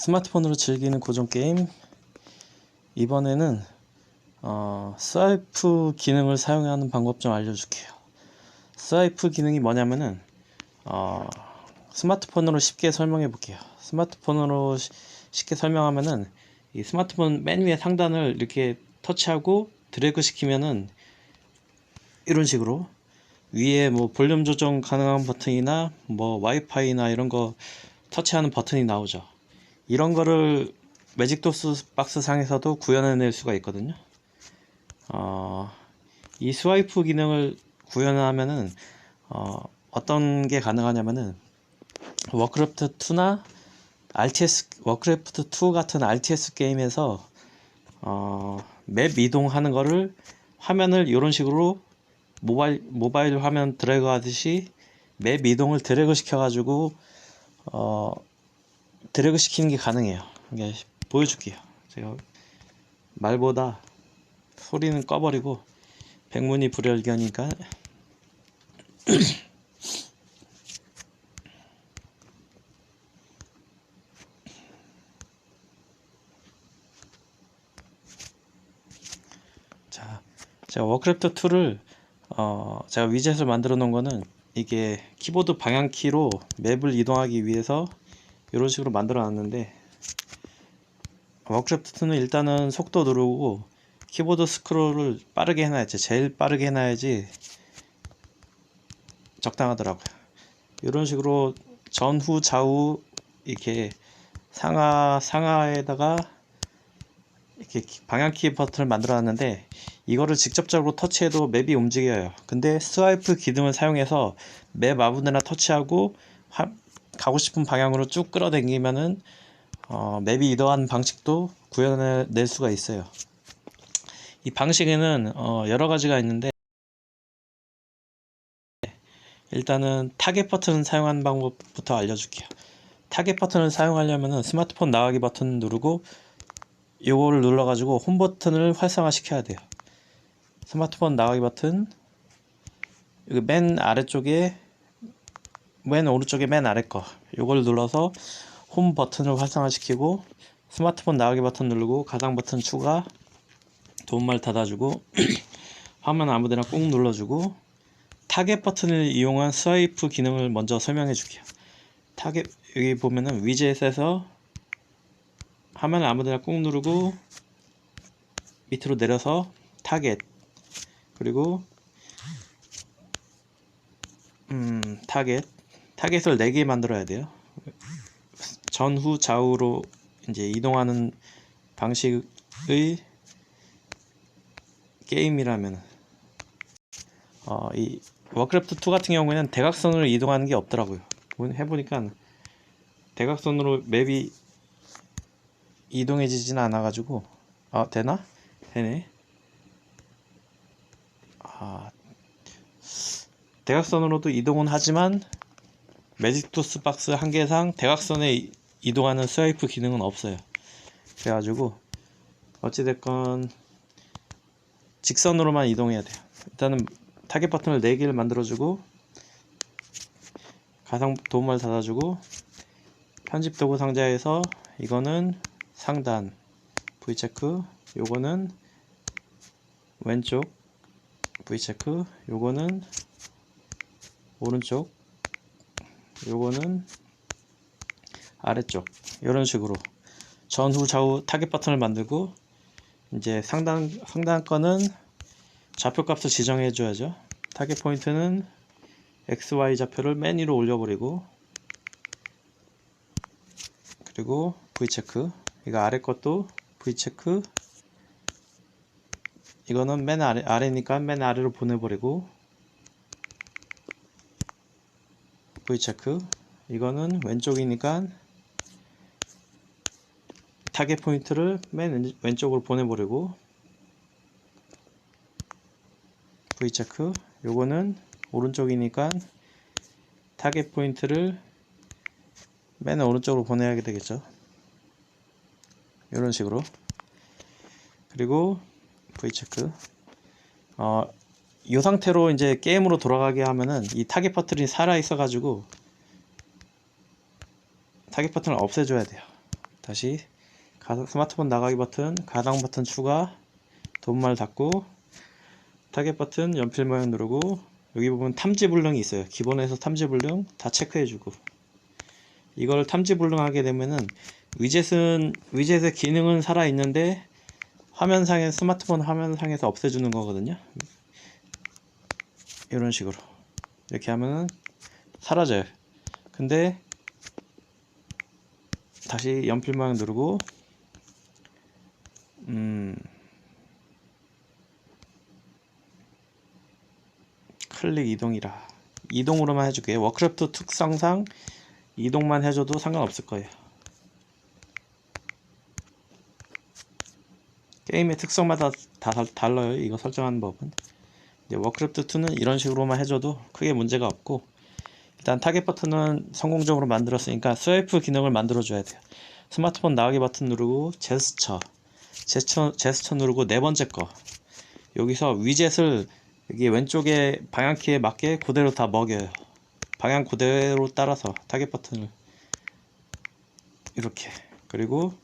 스마트폰으로 즐기는 고전 게임 이번에는 어, 스와이프 기능을 사용하는 방법 좀 알려줄게요. 스와이프 기능이 뭐냐면은 어, 스마트폰으로 쉽게 설명해 볼게요. 스마트폰으로 시- 쉽게 설명하면은 이 스마트폰 맨 위에 상단을 이렇게 터치하고 드래그 시키면은 이런 식으로 위에 뭐 볼륨 조정 가능한 버튼이나 뭐 와이파이나 이런 거 터치하는 버튼이 나오죠. 이런 거를 매직도스 박스 상에서도 구현해낼 수가 있거든요. 어, 이 스와이프 기능을 구현하면은 어, 어떤 게 가능하냐면은 워크래프트 2나 RTS 워크래프트 2 같은 RTS 게임에서 어, 맵 이동하는 거를 화면을 이런 식으로 모바일 모바일 화면 드래그 하듯이 맵 이동을 드래그 시켜 가지고 어 드래그 시키는 게 가능해요. 보여줄게요. 제가 말보다 소리는 꺼버리고 백문이 불여일견이니까 자, 제가 워크래프트 2를 어, 제가 위젯을 만들어 놓은 거는 이게 키보드 방향키로 맵을 이동하기 위해서 이런 식으로 만들어 놨는데 워크래프트2는 일단은 속도 누르고 키보드 스크롤을 빠르게 해놔야지 제일 빠르게 해놔야지 적당하더라고요. 이런 식으로 전후 좌우 이렇게 상하 상하에다가 이렇게 키- 방향키 버튼을 만들어 놨는데 이거를 직접적으로 터치해도 맵이 움직여요. 근데 스와이프 기능을 사용해서 맵 아무데나 터치하고 화- 가고 싶은 방향으로 쭉 끌어당기면은 어, 맵이 이동하는 방식도 구현해낼 수가 있어요 이 방식에는 어, 여러 가지가 있는데 일단은 타겟 버튼 사용하는 방법부터 알려줄게요 타겟 버튼을 사용하려면은 스마트폰 나가기 버튼 누르고 요거를 눌러가지고 홈 버튼을 활성화 시켜야 돼요. 스마트폰 나가기 버튼 여기 맨 아래쪽에 맨 오른쪽에 맨 아래 거 요걸 눌러서 홈 버튼을 활성화 시키고 스마트폰 나가기 버튼 누르고 가상 버튼 추가 도움말 닫아주고 화면 아무데나 꾹 눌러주고 타겟 버튼을 이용한 스와이프 기능을 먼저 설명해 줄게요. 타겟 여기 보면은 위젯에서 화면을 아무데나 꾹 누르고 밑으로 내려서 타겟 그리고 음 타겟 타겟을 4개 만들어야 돼요. 전후 좌우로 이제 이동하는 방식의 게임이라면 어, 이 워크래프트 2 같은 경우에는 대각선으로 이동하는 게 없더라고요. 해보니까 대각선으로 맵이 이동해지진 않아가지고 아 되나? 되네. 아 대각선으로도 이동은 하지만 매직토스 박스 한 개상 대각선에 이- 이동하는 스와이프 기능은 없어요. 그래가지고 어찌됐건 직선으로만 이동해야 돼요. 일단은 타겟 버튼을 4개를 만들어주고 가상 도움을 닫아주고 편집 도구 상자에서 이거는 상단 V체크 요거는 왼쪽 V체크 요거는 오른쪽 요거는 아래쪽 이런 식으로 전후 좌우 타겟 버튼을 만들고 이제 상단 상단 거는 좌표 값을 지정해 줘야죠. 타겟 포인트는 XY 좌표를 맨 위로 올려버리고 그리고 V체크 이거 아래 것도 V체크 이거는 맨 아래, 아래니까 맨 아래로 보내버리고 V체크 이거는 왼쪽이니까 타겟 포인트를 맨 왼- 왼쪽으로 보내버리고 V체크 요거는 오른쪽이니까 타겟 포인트를 맨 오른쪽으로 보내야 되겠죠. 이런 식으로. 그리고 V체크 어, 이 상태로 이제 게임으로 돌아가게 하면은 이 타겟 버튼이 살아 있어 가지고 타겟 버튼을 없애줘야 돼요 다시 가- 스마트폰 나가기 버튼, 가상 버튼 추가, 도움말 닫고, 타겟 버튼 연필 모양 누르고, 여기 보면 탐지 불능이 있어요. 기본에서 탐지 불능 다 체크해 주고. 이걸 탐지 불능하게 되면은 위젯은 위젯의 기능은 살아 있는데 화면상에 스마트폰 화면상에서 없애주는 거거든요. 이런 식으로 이렇게 하면은 사라져요. 근데 다시 연필 모양 누르고 음 클릭 이동이라 이동으로만 해줄게요. 워크래프트 특성상 이동만 해줘도 상관없을 거예요. 게임의 특성마다 다 달- 달라요. 이거 설정하는 법은. 이제 워크래프트 2는 이런 식으로만 해줘도 크게 문제가 없고 일단 타겟 버튼은 성공적으로 만들었으니까 스와이프 기능을 만들어 줘야 돼요. 스마트폰 나가기 버튼 누르고 제스처 제스처 제스처 누르고 네 번째 거 여기서 위젯을 여기 왼쪽에 방향키에 맞게 그대로 다 먹여요. 방향 그대로 따라서 타겟 버튼을 이렇게 그리고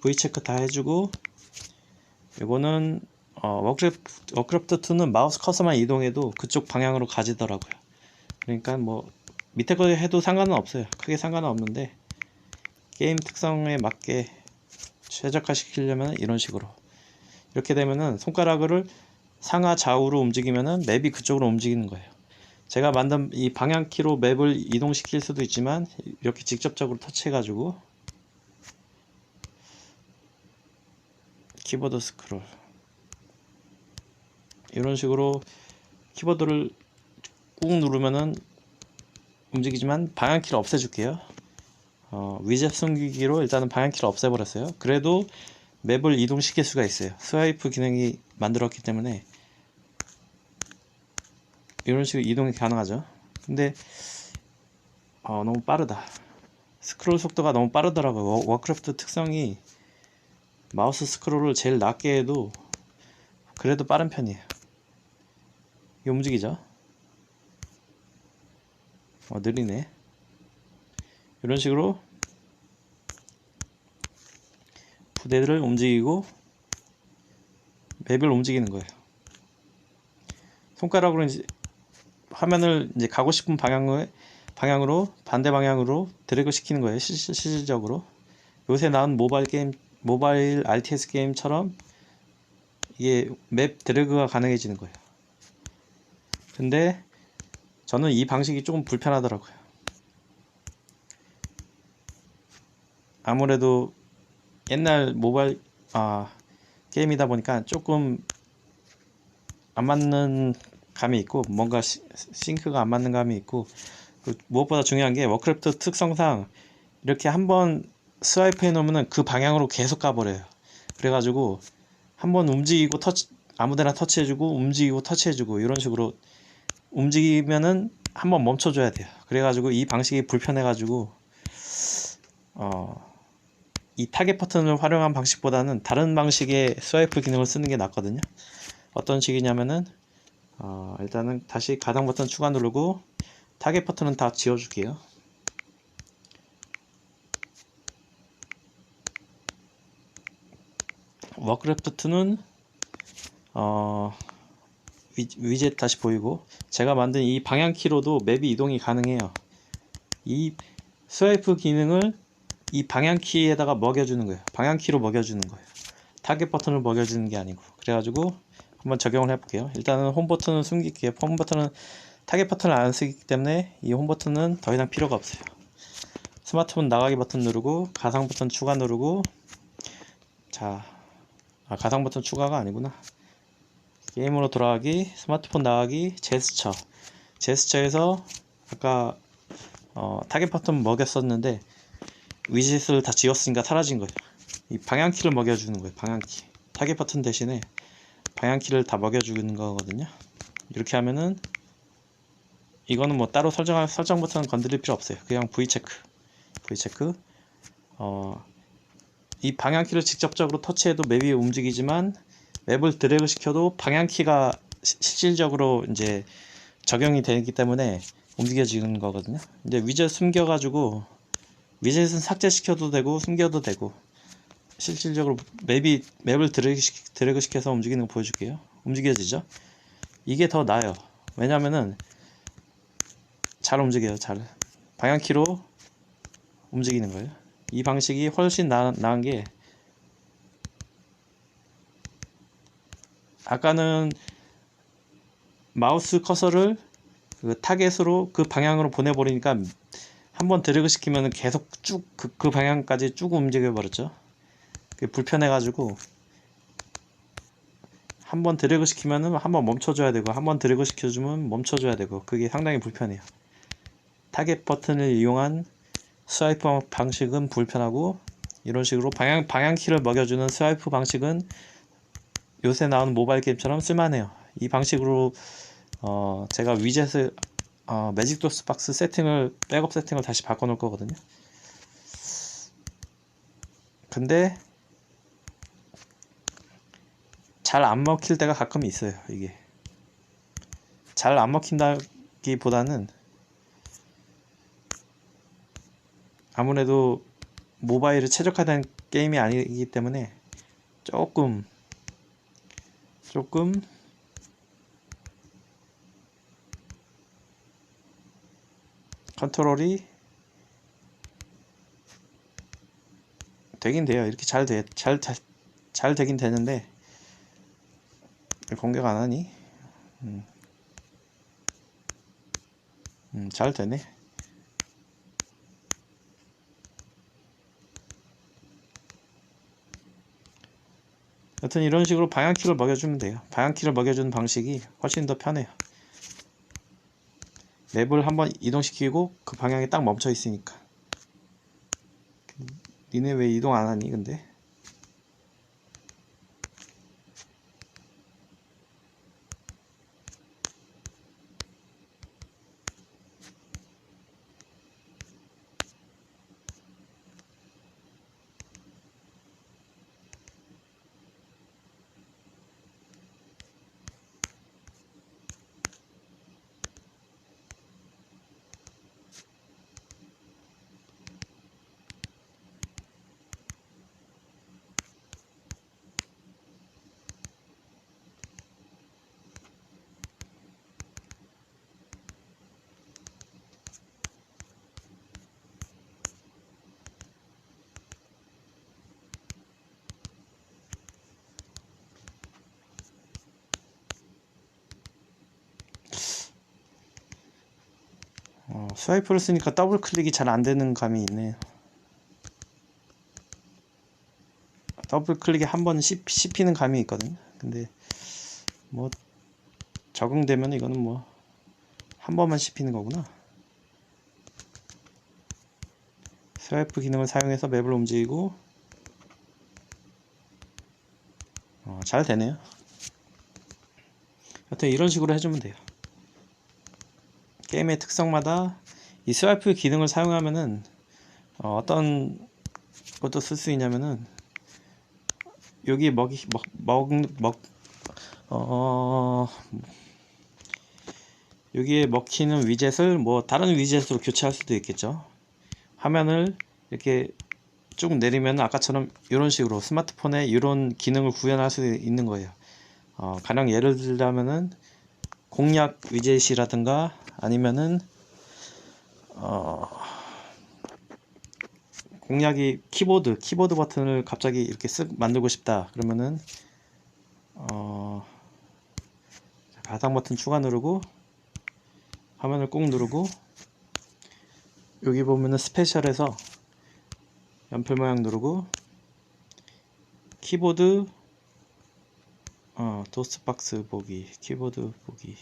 V 체크 다 해주고 이거는 어, 워크래프트, 워크래프트 2는 마우스 커서만 이동해도 그쪽 방향으로 가지더라고요. 그러니까 뭐 밑에 거 해도 상관은 없어요. 크게 상관은 없는데 게임 특성에 맞게 최적화 시키려면 이런 식으로 이렇게 되면은 손가락을 상하 좌우로 움직이면은 맵이 그쪽으로 움직이는 거예요. 제가 만든 이 방향키로 맵을 이동시킬 수도 있지만 이렇게 직접적으로 터치해가지고 키보드 스크롤 이런 식으로 키보드를 꾹 누르면은 움직이지만 방향키를 없애줄게요. 어, 위젯 숨기기로 일단은 방향키를 없애버렸어요. 그래도 맵을 이동시킬 수가 있어요. 스와이프 기능이 만들었기 때문에 이런 식으로 이동이 가능하죠. 근데 어, 너무 빠르다. 스크롤 속도가 너무 빠르더라고요. 워- 워크래프트 특성이 마우스 스크롤을 제일 낮게 해도 그래도 빠른 편이에요. 이게 움직이죠? 어, 느리네. 이런 식으로 부대들을 움직이고 맵을 움직이는 거예요. 손가락으로 이제 화면을 이제 가고 싶은 방향으로 방향으로 반대 방향으로 드래그 시키는 거예요. 실질적으로 요새 나온 모바일 게임 모바일 RTS 게임처럼 이게 맵 드래그가 가능해지는 거예요. 근데 저는 이 방식이 조금 불편하더라고요. 아무래도 옛날 모바일 아 게임이다 보니까 조금 안 맞는 감이 있고 뭔가 시- 싱크가 안 맞는 감이 있고 그 무엇보다 중요한 게 워크래프트 특성상 이렇게 한번 스와이프 해놓으면은 그 방향으로 계속 가버려요. 그래가지고 한번 움직이고 터치 아무데나 터치해주고 움직이고 터치해주고 이런 식으로 움직이면은 한번 멈춰줘야 돼요. 그래가지고 이 방식이 불편해가지고 어, 이 타겟 버튼을 활용한 방식보다는 다른 방식의 스와이프 기능을 쓰는 게 낫거든요. 어떤 식이냐면은 어, 일단은 다시 가상 버튼 추가 누르고 타겟 버튼은 다 지워줄게요. 워크래프트 2는 어, 위, 위젯 다시 보이고 제가 만든 이 방향키로도 맵이 이동이 가능해요. 이 스와이프 기능을 이 방향키에다가 먹여주는 거예요. 방향키로 먹여주는 거예요. 타겟 버튼을 먹여주는 게 아니고 그래가지고 한번 적용을 해볼게요. 일단은 홈 버튼은 숨길게요. 홈 버튼은 타겟 버튼을 안 쓰기 때문에 이 홈 버튼은 더 이상 필요가 없어요. 스마트폰 나가기 버튼 누르고 가상 버튼 추가 누르고 자 아, 가상 버튼 추가가 아니구나. 게임으로 돌아가기, 스마트폰 나가기, 제스처. 제스처에서 아까 어, 타겟 버튼 먹였었는데 위젯을 다 지웠으니까 사라진 거예요. 이 방향키를 먹여주는 거예요. 방향키. 타겟 버튼 대신에 방향키를 다 먹여주는 거거든요. 이렇게 하면은 이거는 뭐 따로 설정할 설정 버튼 건드릴 필요 없어요. 그냥 V 체크, V 체크. 어, 이 방향키를 직접적으로 터치해도 맵이 움직이지만 맵을 드래그 시켜도 방향키가 시- 실질적으로 이제 적용이 되기 때문에 움직여지는 거거든요. 이제 위젯 숨겨 가지고 위젯은 삭제시켜도 되고 숨겨도 되고 실질적으로 맵이 맵을 드래그, 시, 드래그 시켜서 움직이는 거 보여줄게요. 움직여지죠? 이게 더 나아요. 왜냐면은 잘 움직여요. 잘 방향키로 움직이는 거예요. 이 방식이 훨씬 나, 나은 게 아까는 마우스 커서를 그 타겟으로 그 방향으로 보내버리니까 한번 드래그 시키면 계속 쭉그 그 방향까지 쭉 움직여 버렸죠. 그게 불편해 가지고 한번 드래그 시키면은 한번 멈춰줘야 되고 한번 드래그 시켜주면 멈춰줘야 되고 그게 상당히 불편해요. 타겟 버튼을 이용한 스와이프 방식은 불편하고 이런 식으로 방향 방향키를 먹여주는 스와이프 방식은 요새 나오는 모바일 게임처럼 쓸만해요. 이 방식으로 어 제가 위젯을 어 매직 도스 박스 세팅을 백업 세팅을 다시 바꿔 놓을 거거든요. 근데 잘 안 먹힐 때가 가끔 있어요. 이게 잘 안 먹힌다기보다는 아무래도 모바일을 최적화된 게임이 아니기 때문에 조금 조금 컨트롤이 되긴 돼요. 이렇게 잘 돼, 잘, 잘, 잘 되긴 되는데 공격 안 하니? 음. 음, 잘 되네. 여튼 이런 식으로 방향키를 먹여주면 돼요. 방향키를 먹여주는 방식이 훨씬 더 편해요. 맵을 한번 이동시키고 그 방향에 딱 멈춰 있으니까. 니네 왜 이동 안 하니 근데? 스와이프를 쓰니까 더블 클릭이 잘 안 되는 감이 있네요. 더블 클릭에 한 번 씹히는 감이 있거든요. 근데 뭐 적응되면 이거는 뭐 한 번만 씹히는 거구나. 스와이프 기능을 사용해서 맵을 움직이고 어, 잘 되네요. 여튼 이런 식으로 해주면 돼요. 게임의 특성마다 이 스와이프 기능을 사용하면은 어, 떤 것도 쓸 수 있냐면은 여기 먹이 먹, 먹, 먹 어, 여기에 먹히는 위젯을 뭐 다른 위젯으로 교체할 수도 있겠죠. 화면을 이렇게 쭉 내리면 아까처럼 이런 식으로 스마트폰에 이런 기능을 구현할 수 있는 거예요. 어, 가령 예를 들자면은 공략 위젯이라든가 아니면은 어, 공략이 키보드 키보드 버튼을 갑자기 이렇게 쓱 만들고 싶다. 그러면은 어, 가상 버튼 추가 누르고 화면을 꾹 누르고 여기 보면은 스페셜에서 연필 모양 누르고 키보드 어, 도스박스 보기 키보드 보기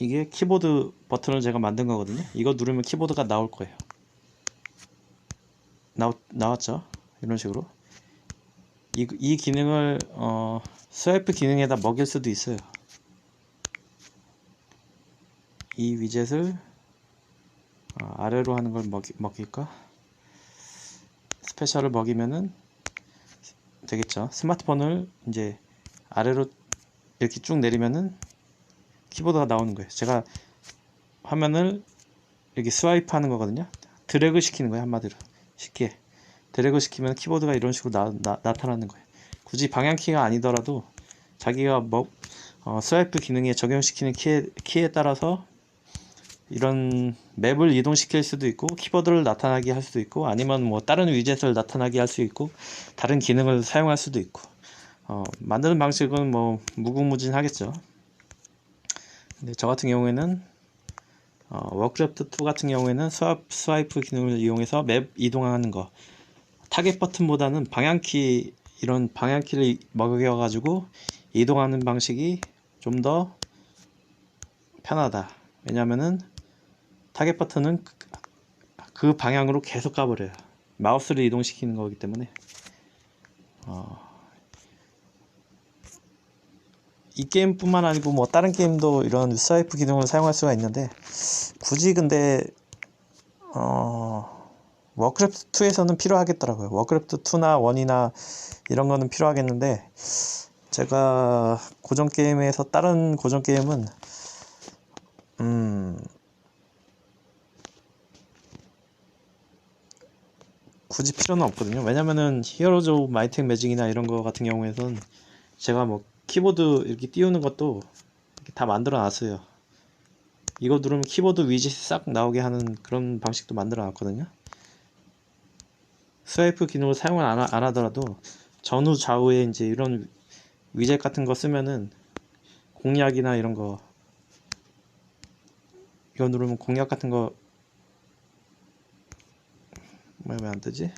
이게 키보드 버튼을 제가 만든 거거든요 이거 누르면 키보드가 나올 거예요 나, 나왔죠 이런 식으로 이, 이 기능을 어, 스와이프 기능에다 먹일 수도 있어요. 이 위젯을 어, 아래로 하는 걸 먹이, 먹일까? 스페셜을 먹이면은 되겠죠. 스마트폰을 이제 아래로 이렇게 쭉 내리면은 키보드가 나오는 거예요. 제가 화면을 이렇게 스와이프 하는 거거든요. 드래그 시키는 거예요. 한마디로. 쉽게. 드래그 시키면 키보드가 이런 식으로 나, 나, 나 타나는 거예요. 굳이 방향키가 아니더라도 자기가 뭐 어, 스와이프 기능에 적용시키는 키에, 키에 따라서 이런 맵을 이동시킬 수도 있고 키보드를 나타나게 할 수도 있고 아니면 뭐 다른 위젯을 나타나게 할 수 있고 다른 기능을 사용할 수도 있고 어, 만드는 방식은 뭐 무궁무진하겠죠. 근데 저 같은 경우에는 어, 워크래프트 2 같은 경우에는 스와이프, 스와이프 기능을 이용해서 맵 이동하는 거 타겟 버튼보다는 방향키 이런 방향키를 먹여 가지고 이동하는 방식이 좀 더 편하다. 왜냐면은 타겟 버튼은 그- 그 방향으로 계속 가버려요. 마우스를 이동시키는 거기 때문에 어, 이 게임뿐만 아니고 뭐 다른 게임도 이런 스와이프 기능을 사용할 수가 있는데 굳이 근데 어, 워크래프트 2에서는 필요하겠더라고요. 워크래프트 2나 1이나 이런 거는 필요하겠는데 제가 고전 게임에서 다른 고전 게임은 음 굳이 필요는 없거든요. 왜냐면은 히어로즈 오브 마이텍 매직이나 이런 거 같은 경우에는 제가 뭐 키보드 이렇게 띄우는 것도 이렇게 다 만들어 놨어요. 이거 누르면 키보드 위젯이 싹 나오게 하는 그런 방식도 만들어 놨거든요. 스와이프 기능을 사용을 안, 하, 안 하더라도 전후 좌우에 이제 이런 위젯 같은 거 쓰면은 공략이나 이런 거 이거 누르면 공략 같은 거 왜 안 뜨지?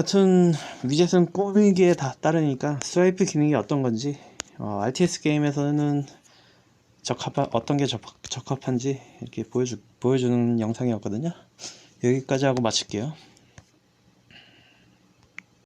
여튼 위젯은 꾸미기에 다 따르니까 스와이프 기능이 어떤 건지 어, RTS 게임에서는 적합한 어떤 게 적합, 적합한지 이렇게 보여주, 보여주는 영상이었거든요. 여기까지 하고 마칠게요.